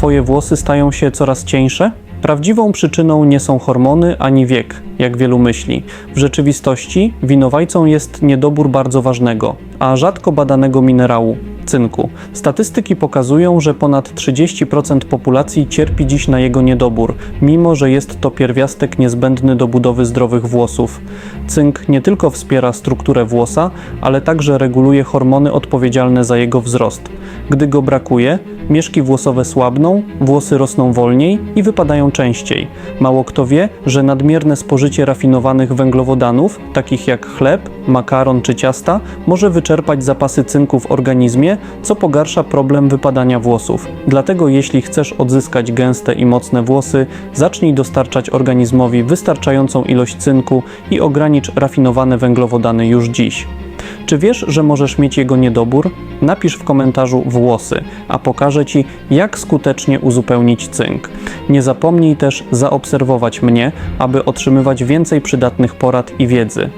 Twoje włosy stają się coraz cieńsze? Prawdziwą przyczyną nie są hormony ani wiek, jak wielu myśli. W rzeczywistości winowajcą jest niedobór bardzo ważnego, a rzadko badanego minerału cynku. Statystyki pokazują, że ponad 30% populacji cierpi dziś na jego niedobór, mimo że jest to pierwiastek niezbędny do budowy zdrowych włosów. Cynk nie tylko wspiera strukturę włosa, ale także reguluje hormony odpowiedzialne za jego wzrost. Gdy go brakuje, mieszki włosowe słabną, włosy rosną wolniej i wypadają częściej. Mało kto wie, że nadmierne spożycie rafinowanych węglowodanów, takich jak chleb, makaron czy ciasta, może wyczerpać zapasy cynku w organizmie, co pogarsza problem wypadania włosów. Dlatego jeśli chcesz odzyskać gęste i mocne włosy, zacznij dostarczać organizmowi wystarczającą ilość cynku i ogranicz rafinowane węglowodany już dziś. Czy wiesz, że możesz mieć jego niedobór? Napisz w komentarzu włosy, a pokażę Ci, jak skutecznie uzupełnić cynk. Nie zapomnij też zaobserwować mnie, aby otrzymywać więcej przydatnych porad i wiedzy.